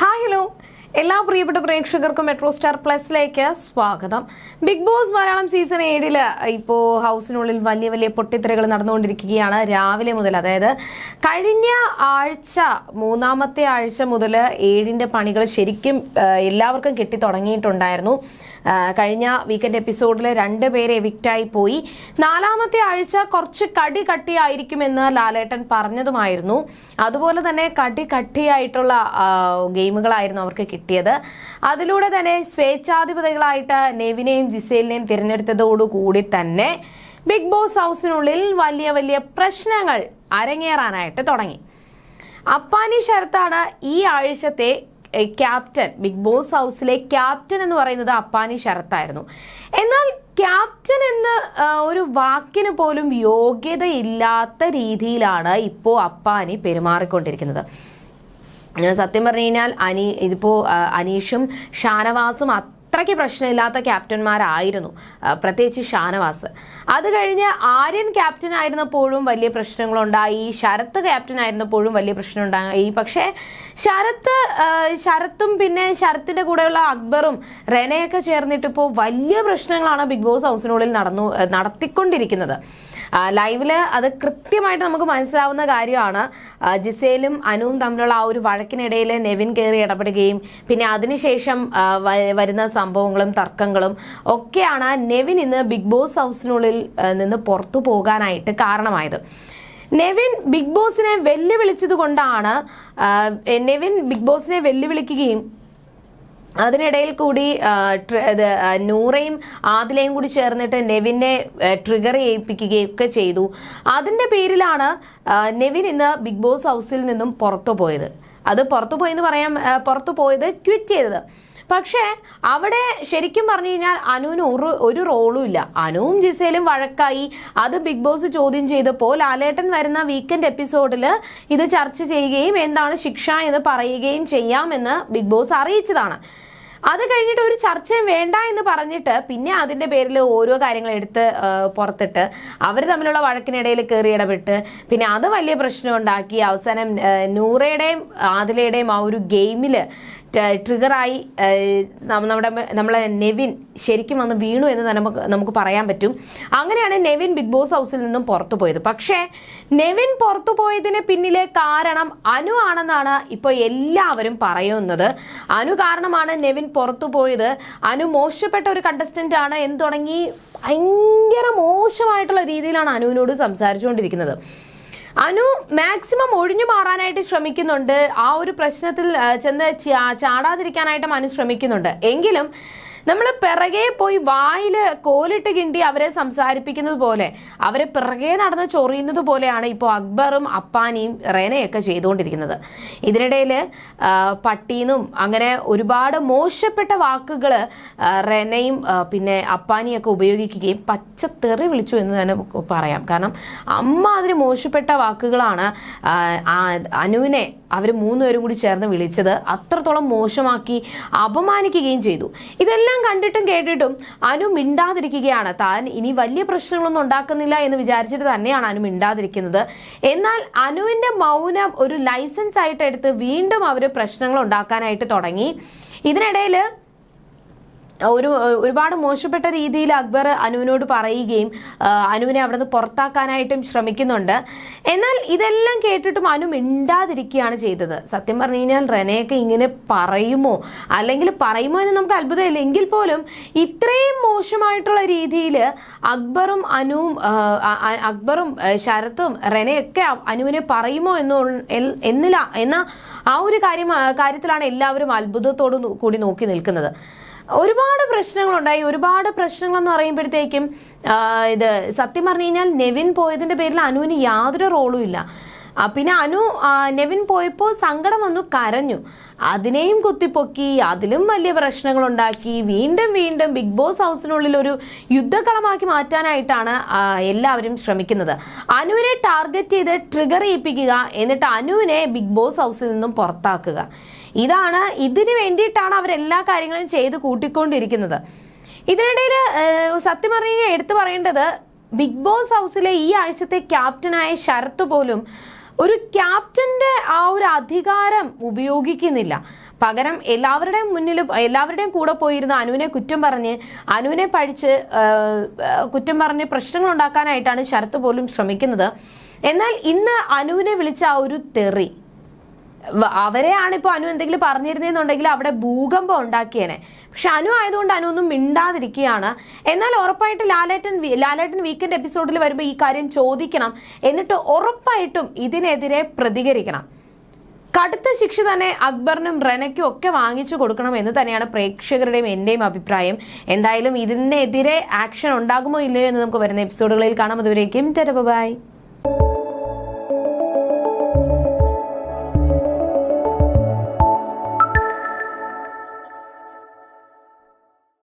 Hi hello. എല്ലാ പ്രിയപ്പെട്ട പ്രേക്ഷകർക്കും മെട്രോ സ്റ്റാർ പ്ലസിലേക്ക് സ്വാഗതം. ബിഗ് ബോസ് മലയാളം സീസൺ ഏഴിൽ ഇപ്പോൾ ഹൗസിനുള്ളിൽ വലിയ വലിയ പൊട്ടിത്തെറികൾ നടന്നുകൊണ്ടിരിക്കുകയാണ് രാവിലെ മുതൽ. അതായത് കഴിഞ്ഞ ആഴ്ച മൂന്നാമത്തെ ആഴ്ച മുതൽ ഏഴിന്റെ പണികൾ ശരിക്കും എല്ലാവർക്കും കിട്ടി തുടങ്ങിയിട്ടുണ്ടായിരുന്നു ആ, കഴിഞ്ഞ വീക്കെൻഡ് എപ്പിസോഡിൽ രണ്ട് പേര് എവിക്റ്റായി പോയി. നാലാമത്തെ ആഴ്ച കുറച്ച് കടി കട്ടിയായിരിക്കുമെന്ന് ലാലേട്ടൻ പറഞ്ഞതുമായിരുന്നു. അതുപോലെ തന്നെ കടി കട്ടിയായിട്ടുള്ള ഗെയിമുകളായിരുന്നു അവർക്ക് കിട്ടിയത്. അതിലൂടെ തന്നെ സ്വേച്ഛാധിപതികളായിട്ട് നെവിനെയും ജിസേലിനെയും തിരഞ്ഞെടുത്തതോടുകൂടി തന്നെ ബിഗ് ബോസ് ഹൗസിനുള്ളിൽ വലിയ വലിയ പ്രശ്നങ്ങൾ അരങ്ങേറാനായിട്ട് തുടങ്ങി. അപ്പാനി ശരത്താണ് ഈ ആഴ്ചത്തെ ക്യാപ്റ്റൻ ബിഗ് ബോസ് ഹൗസിലെ ക്യാപ്റ്റൻ എന്ന് പറയുന്നത് അപ്പാനി ശരത്തായിരുന്നു. എന്നാൽ ക്യാപ്റ്റൻ എന്ന ഒരു വാക്കിന് പോലും യോഗ്യതയില്ലാത്ത രീതിയിലാണ് ഇപ്പോൾ അപ്പാനി പെരുമാറിക്കൊണ്ടിരിക്കുന്നത്. സത്യം പറഞ്ഞു കഴിഞ്ഞാൽ അനി ഇതിപ്പോ അനീഷും ഷാനവാസും അത്രയ്ക്ക് പ്രശ്നമില്ലാത്ത ക്യാപ്റ്റന്മാരായിരുന്നു. പ്രത്യേകിച്ച് ഷാനവാസ്. അത് കഴിഞ്ഞ് ആര്യൻ ക്യാപ്റ്റൻ ആയിരുന്നപ്പോഴും വലിയ പ്രശ്നങ്ങളുണ്ടായി. ശരത്ത് ക്യാപ്റ്റൻ ആയിരുന്നപ്പോഴും വലിയ പ്രശ്നം പ്രശ്നമുണ്ടായി. പക്ഷേ ശരത്ത് ശരത്തും പിന്നെ ശരത്തിന്റെ കൂടെയുള്ള അക്ബറും റെനയൊക്കെ ചേർന്നിട്ടിപ്പോൾ വലിയ പ്രശ്നങ്ങളാണ് ബിഗ് ബോസ് ഹൗസിനുള്ളിൽ നടന്നു നടത്തിക്കൊണ്ടിരിക്കുന്നത്. ലൈവിൽ അത് കൃത്യമായിട്ട് നമുക്ക് മനസ്സിലാവുന്ന കാര്യമാണ്. ജിസേലും അനുവും തമ്മിലുള്ള ആ ഒരു വഴക്കിനിടയിൽ നെവിൻ കയറി ഇടപെടുകയും പിന്നെ അതിനുശേഷം വരുന്ന സംഭവങ്ങളും തർക്കങ്ങളും ഒക്കെയാണ് നെവിൻ ഇന്ന് ബിഗ് ബോസ് ഹൗസിനുള്ളിൽ നിന്ന് പുറത്തു പോകാനായിട്ട് കാരണമായത്. നെവിൻ ബിഗ് ബോസിനെ വെല്ലുവിളിച്ചത് കൊണ്ടാണ് നെവിൻ ബിഗ് ബോസിനെ വെല്ലുവിളിക്കുകയും അതിനിടയിൽ കൂടി നൂറയും ആദിലയും കൂടി ചേർന്നിട്ട് നെവിനെ ട്രിഗർ ചെയ്യിപ്പിക്കുകയും ഒക്കെ ചെയ്തു. അതിന്റെ പേരിലാണ് നെവിൻ ഇന്ന് ബിഗ് ബോസ് ഹൗസിൽ നിന്നും പുറത്തു പോയത്. അത് പുറത്തു പോയെന്ന് പറയാൻ ആ, പുറത്തു പോയത് ക്വിറ്റ് ചെയ്തത്. പക്ഷേ അവിടെ ശരിക്കും പറഞ്ഞു കഴിഞ്ഞാൽ അനുവിന് ഒരു ഒരു റോളും ഇല്ല. അനുവും ജിസേലും വഴക്കായി അത് ബിഗ് ബോസ് ചോദ്യം ചെയ്തപ്പോൾ ലാലേട്ടൻ വരുന്ന വീക്കെൻഡ് എപ്പിസോഡിൽ ഇത് ചർച്ച ചെയ്യുകയും എന്താണ് ശിക്ഷ എന്ന് പറയുകയും ചെയ്യാമെന്ന് ബിഗ് ബോസ് അറിയിച്ചതാണ്. അത് കഴിഞ്ഞിട്ട് ഒരു ചർച്ചയും വേണ്ട എന്ന് പറഞ്ഞിട്ട് പിന്നെ അതിന്റെ പേരിൽ ഓരോ കാര്യങ്ങൾ എടുത്ത് പുറത്തിട്ട് അവർ തമ്മിലുള്ള വഴക്കിനിടയിൽ കയറി ഇടപെട്ട് പിന്നെ അത് വലിയ പ്രശ്നം ഉണ്ടാക്കി. അവസാനം നൂറയുടെയും ആദിലയുടെയും ആ ഒരു ഗെയിമിൽ ട്രിഗറായി നമ്മുടെ നമ്മളെ നെവിൻ ശരിക്കും വന്ന് വീണു എന്ന് നമുക്ക് നമുക്ക് പറയാൻ പറ്റും. അങ്ങനെയാണ് നെവിൻ ബിഗ് ബോസ് ഹൗസിൽ നിന്നും പുറത്തു പോയത്. പക്ഷേ നെവിൻ പുറത്തു പോയതിന് പിന്നിലെ കാരണം അനു ആണെന്നാണ് ഇപ്പോൾ എല്ലാവരും പറയുന്നത്. അനു കാരണമാണ് നെവിൻ പുറത്തു പോയത്. അനു മോശപ്പെട്ട ഒരു കണ്ടസ്റ്റന്റ് ആണ്. എന്ന് തുടങ്ങി ഭയങ്കര മോശമായിട്ടുള്ള രീതിയിലാണ് അനുവിനോട് സംസാരിച്ചുകൊണ്ടിരിക്കുന്നത്. അനു മാക്സിമം ഒഴിഞ്ഞു മാറാനായിട്ട് ശ്രമിക്കുന്നുണ്ട്. ആ ഒരു പ്രശ്നത്തിൽ ചെന്ന് ചാടാതിരിക്കാനായിട്ടും അനു ശ്രമിക്കുന്നുണ്ട്. എങ്കിലും നമ്മൾ പിറകെ പോയി വായിൽ കോലിട്ട് കിണ്ടി അവരെ സംസാരിപ്പിക്കുന്നത് പോലെ അവരെ പിറകെ നടന്ന് ചൊറിയുന്നത് പോലെയാണ് ഇപ്പോൾ അക്ബറും അപ്പാനിയും റെനയൊക്കെ ചെയ്തുകൊണ്ടിരിക്കുന്നത്. ഇതിനിടയിൽ പട്ടീന്നും അങ്ങനെ ഒരുപാട് മോശപ്പെട്ട വാക്കുകൾ റെനയും പിന്നെ അപ്പാനിയൊക്കെ ഉപയോഗിക്കുകയും പച്ചത്തെറി വിളിച്ചു എന്ന് തന്നെ പറയാം. കാരണം അമ്മ അതിന് മോശപ്പെട്ട വാക്കുകളാണ് അനുവിനെ അവർ മൂന്നുപേരും കൂടി ചേർന്ന് വിളിച്ചത് അത്രത്തോളം മോശമാക്കി അപമാനിക്കുകയും ചെയ്തു. ഇതെല്ലാം കണ്ടിട്ടും കേട്ടിട്ടും അനു മിണ്ടാതിരിക്കുകയാണ്. താൻ ഇനി വലിയ പ്രശ്നങ്ങളൊന്നും ഉണ്ടാക്കുന്നില്ല എന്ന് വിചാരിച്ചിട്ട് തന്നെയാണ് അനു മിണ്ടാതിരിക്കുന്നത്. എന്നാൽ അനുവിന്റെ മൗനം ഒരു ലൈസൻസ് ആയിട്ട് എടുത്ത് വീണ്ടും അവർ പ്രശ്നങ്ങൾ ഉണ്ടാക്കാനായിട്ട് തുടങ്ങി. ഇതിനിടയിൽ ഒരു ഒരുപാട് മോശപ്പെട്ട രീതിയിൽ അക്ബർ അനുവിനോട് പറയുകയും അനുവിനെ അവിടെ നിന്ന് പുറത്താക്കാനായിട്ടും ശ്രമിക്കുന്നുണ്ട്. എന്നാൽ ഇതെല്ലാം കേട്ടിട്ടും അനു മിണ്ടാതിരിക്കുകയാണ് ചെയ്തത്. സത്യം പറഞ്ഞു കഴിഞ്ഞാൽ റെനയൊക്കെ ഇങ്ങനെ പറയുമോ? അല്ലെങ്കിൽ പറയുമോ എന്ന് നമുക്ക് അത്ഭുതമില്ല. എങ്കിൽ പോലും ഇത്രയും മോശമായിട്ടുള്ള രീതിയിൽ അക്ബറും അനുവും അക്ബറും ശരത്തും റെനയൊക്കെ അനുവിനെ പറയുമോ എന്നോ എന്നില്ല എന്ന ആ ഒരു കാര്യം കാര്യത്തിലാണ് എല്ലാവരും അത്ഭുതത്തോടു കൂടി നോക്കി നിൽക്കുന്നത്. ഒരുപാട് പ്രശ്നങ്ങളുണ്ടായി. ഒരുപാട് പ്രശ്നങ്ങളെന്ന് പറയുമ്പോഴത്തേക്കും ഇത് സത്യം പറഞ്ഞു കഴിഞ്ഞാൽ നെവിൻ പോയതിന്റെ പേരിൽ അനുവിന് യാതൊരു റോളും ഇല്ല. പിന്നെ അനു നെവിൻ പോയപ്പോൾ സങ്കടം വന്നു കരഞ്ഞു. അതിനെയും കുത്തിപ്പൊക്കി അതിലും വലിയ പ്രശ്നങ്ങൾ ഉണ്ടാക്കി വീണ്ടും വീണ്ടും ബിഗ് ബോസ് ഹൗസിനുള്ളിൽ ഒരു യുദ്ധക്കളമാക്കി മാറ്റാനായിട്ടാണ് എല്ലാവരും ശ്രമിക്കുന്നത്. അനുവിനെ ടാർഗറ്റ് ചെയ്ത് ട്രിഗർ ചെയ്യിപ്പിക്കുക എന്നിട്ട് അനുവിനെ ബിഗ് ബോസ് ഹൗസിൽ നിന്നും പുറത്താക്കുക. ഇതാണ് ഇതിനു വേണ്ടിയിട്ടാണ് അവരെല്ലാ കാര്യങ്ങളും ചെയ്ത് കൂട്ടിക്കൊണ്ടിരിക്കുന്നത്. ഇതിനിടയിൽ സത്യം പറഞ്ഞു എടുത്തു പറയേണ്ടത് ബിഗ് ബോസ് ഹൗസിലെ ഈ ആഴ്ചത്തെ ക്യാപ്റ്റനായ ശരത്ത് പോലും ഒരു ക്യാപ്റ്റന്റെ ആ ഒരു അധികാരം ഉപയോഗിക്കുന്നില്ല. പകരം എല്ലാവരുടെയും മുന്നിൽ എല്ലാവരുടെയും കൂടെ പോയിരുന്ന അനുവിനെ കുറ്റം പറഞ്ഞ് അനുവിനെ പഴിച്ച് കുറ്റം പറഞ്ഞ് പ്രശ്നങ്ങൾ ഉണ്ടാക്കാനായിട്ടാണ് ശരത്ത് പോലും ശ്രമിക്കുന്നത്. എന്നാൽ ഇന്ന് അനുവിനെ വിളിച്ച ആ ഒരു തെറി അവരെയാണ് ഇപ്പോൾ അനു എന്തെങ്കിലും പറഞ്ഞിരുന്നെന്നുണ്ടെങ്കിൽ അവിടെ ഭൂകമ്പം ഉണ്ടാക്കിയേനെ. പക്ഷെ അനു ആയതുകൊണ്ട് അനു ഒന്നും മിണ്ടാതിരിക്കുകയാണ്. എന്നാൽ ഉറപ്പായിട്ട് ലാലേട്ടൻ ലാലേട്ടൻ വീക്കെൻഡ് എപ്പിസോഡിൽ വരുമ്പോൾ ഈ കാര്യം ചോദിക്കണം. എന്നിട്ട് ഉറപ്പായിട്ടും ഇതിനെതിരെ പ്രതികരിക്കണം. കടുത്ത ശിക്ഷ തന്നെ അക്ബറിനും റെനയ്ക്കും ഒക്കെ വാങ്ങിച്ചു കൊടുക്കണം എന്ന് തന്നെയാണ് പ്രേക്ഷകരുടെയും എന്റെയും അഭിപ്രായം. എന്തായാലും ഇതിനെതിരെ ആക്ഷൻ ഉണ്ടാകുമോ ഇല്ലയോ എന്ന് നമുക്ക് വരുന്ന എപ്പിസോഡുകളിൽ കാണാം. അതുവരേക്കും ബൈ.